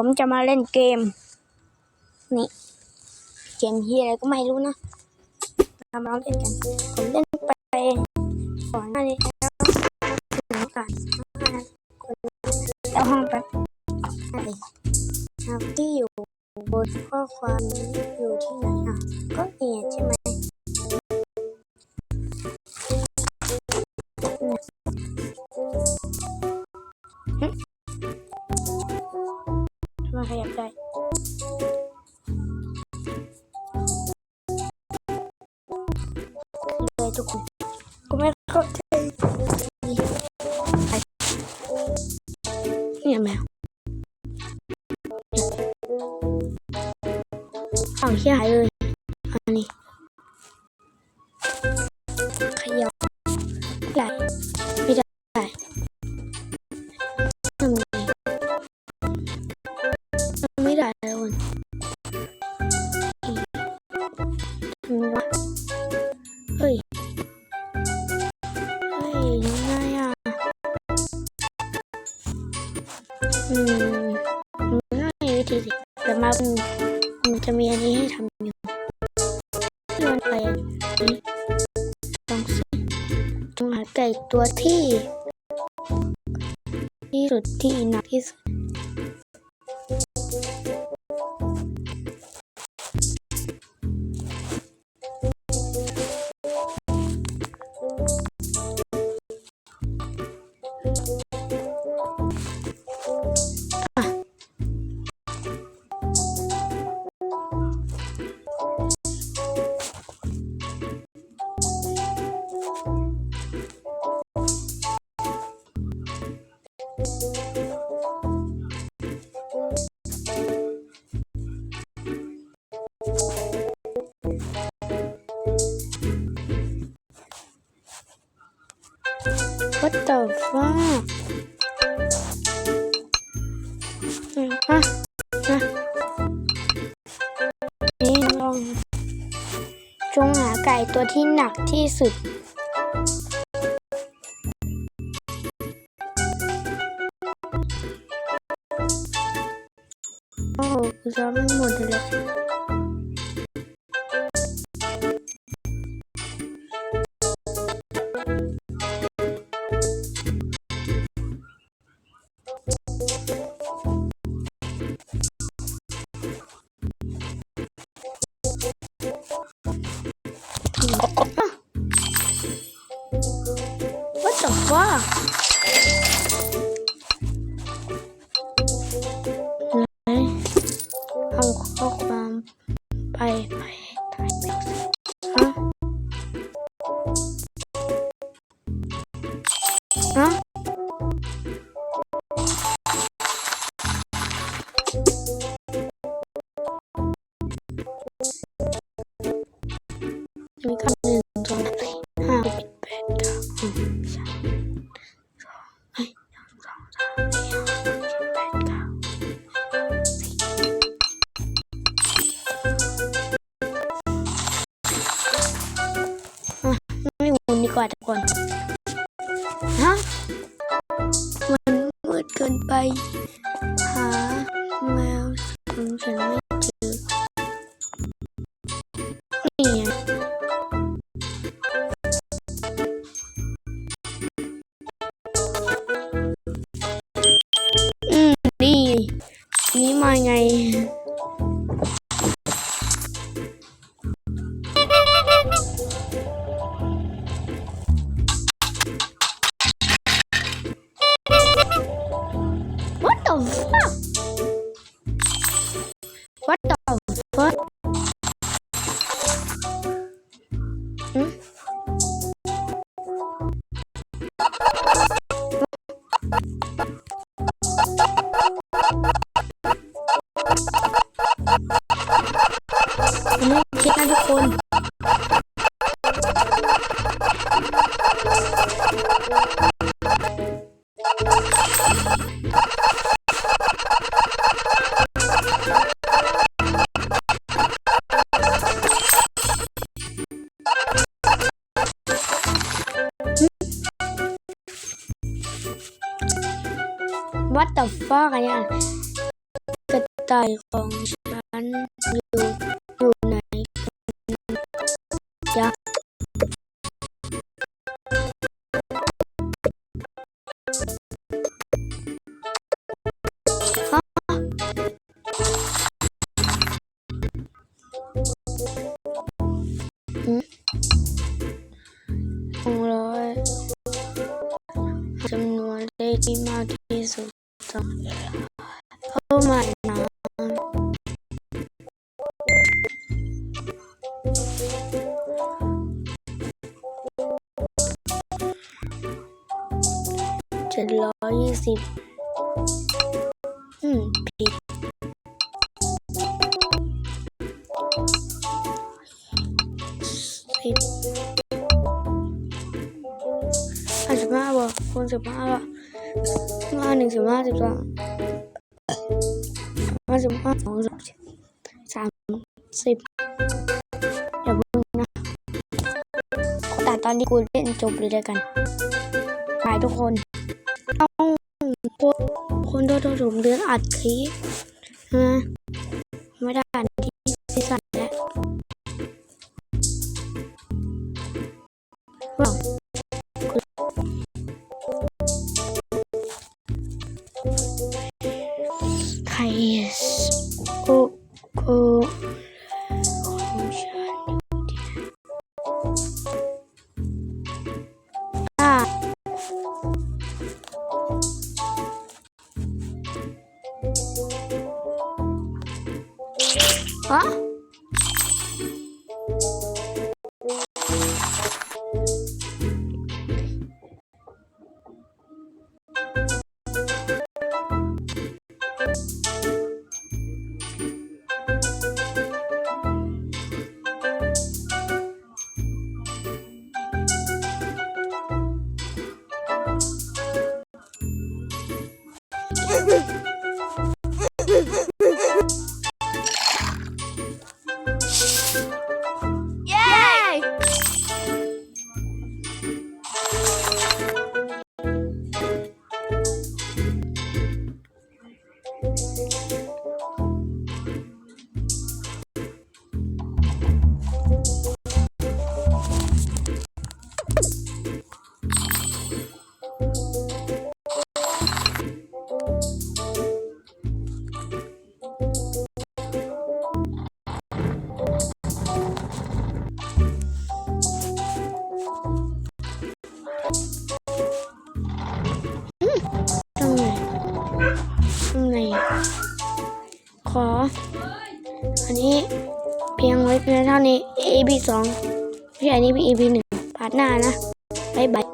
ผมจะมาเล่นเกม นี่ เกมที่อะไรก็ไม่รู้นะเรามาเล่นกัน ผมเล่นไปก่อนหน้านี้แล้วถึงโอกาสห้าคนแล้วห้องแป๊บอะไรครับที่อยู่บนข้อความอยู่ที่ไหนอะ ก็เนี่ยใช่ไหม ขยับได้เลยทุกคนกูไม่เข้าใจเนี่ยแมวเอาเขี้ยหายเลยอันนี้ มันมันจะมีอันนี้ให้ทำอยู่ที่มันไปอันนี้องสิต้องหาไก่ตัวที่ ที่สุดที่หนักที่สุด What the fuck อืมฮะฮะนี่ลองจงหาไก่ตัวที่หนักที่สุดโอ้โหจะไม่หมดเลย What the fuck ไหนเอาข้อความไปไป มีคำหนึ่งสองสี่ห้าหกเจ็ดแปดเก้าสิบสามสองเฮ้ยหนึ่งสองสามสี่ห้าหกเจ็ดแปดเก้าไม่หมุนดีกว่าทุกคนฮะมันมืดเกินไป หาแมวของฉันไม่เจอนี่ What the fuck? What the fuck? Hmm? What the fuck อะไรอะต่ต่ายของฉันอยู่อยู่ไหนจ๊ะฮะหืมหนึ่งร้อยจำนวนเลขที่มากที่สุด ต้องเข้ามานะเจ็ดร้อยยี่สิบอืมผิดสิบห้าสิบห้าบวกคูณสิบห้าบวก ห้าหนึ่งสิบห้าสิบสองห้าสิบห้าสองสิบสามสิบอย่าเพิ่งนะขอตัดตอนที่กูเล่นจบเลยแล้วกันบายทุกคนต้องคนคนโดนถุงเลือดอัดคลิปนะไม่ได้ ฮะ นี้ เพียงไว้เพียงเท่านี้ AB สองพี่อันนี้เป็น AB หนึ่งพาร์ทหน้านะบายบาย